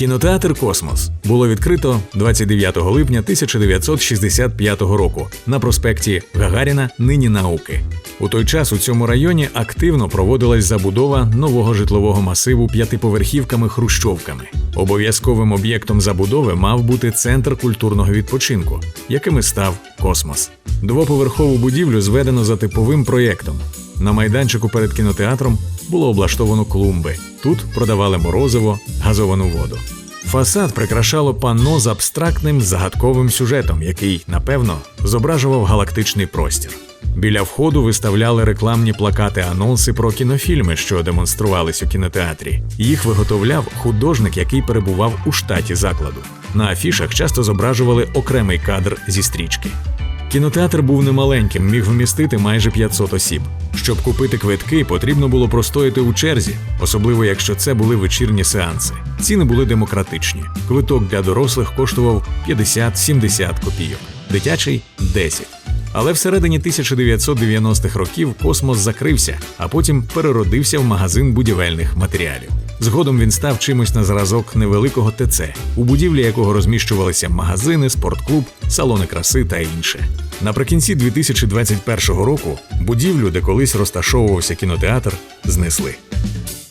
Кінотеатр Космос було відкрито 29 липня 1965 року на проспекті Гагаріна, нині науки. У той час у цьому районі активно проводилась забудова нового житлового масиву п'ятиповерхівками хрущовками. Обов'язковим об'єктом забудови мав бути центр культурного відпочинку, яким і став Космос. Двоповерхову будівлю зведено за типовим проєктом. На майданчику перед кінотеатром було облаштовано клумби. Тут продавали морозиво, газовану воду. Фасад прикрашало панно з абстрактним загадковим сюжетом, який, напевно, зображував галактичний простір. Біля входу виставляли рекламні плакати анонси про кінофільми, що демонструвались у кінотеатрі. Їх виготовляв художник, який перебував у штаті закладу. На афішах часто зображували окремий кадр зі стрічки. Кінотеатр був немаленьким, міг вмістити майже 500 осіб. Щоб купити квитки, потрібно було простояти у черзі, особливо якщо це були вечірні сеанси. Ціни були демократичні. Квиток для дорослих коштував 50-70 копійок, дитячий 10. Але всередині 1990-х років космос закрився, а потім переродився в магазин будівельних матеріалів. Згодом він став чимось на зразок невеликого ТЦ, у будівлі якого розміщувалися магазини, спортклуб, салони краси та інше. Наприкінці 2021 року будівлю, де колись розташовувався кінотеатр, знесли.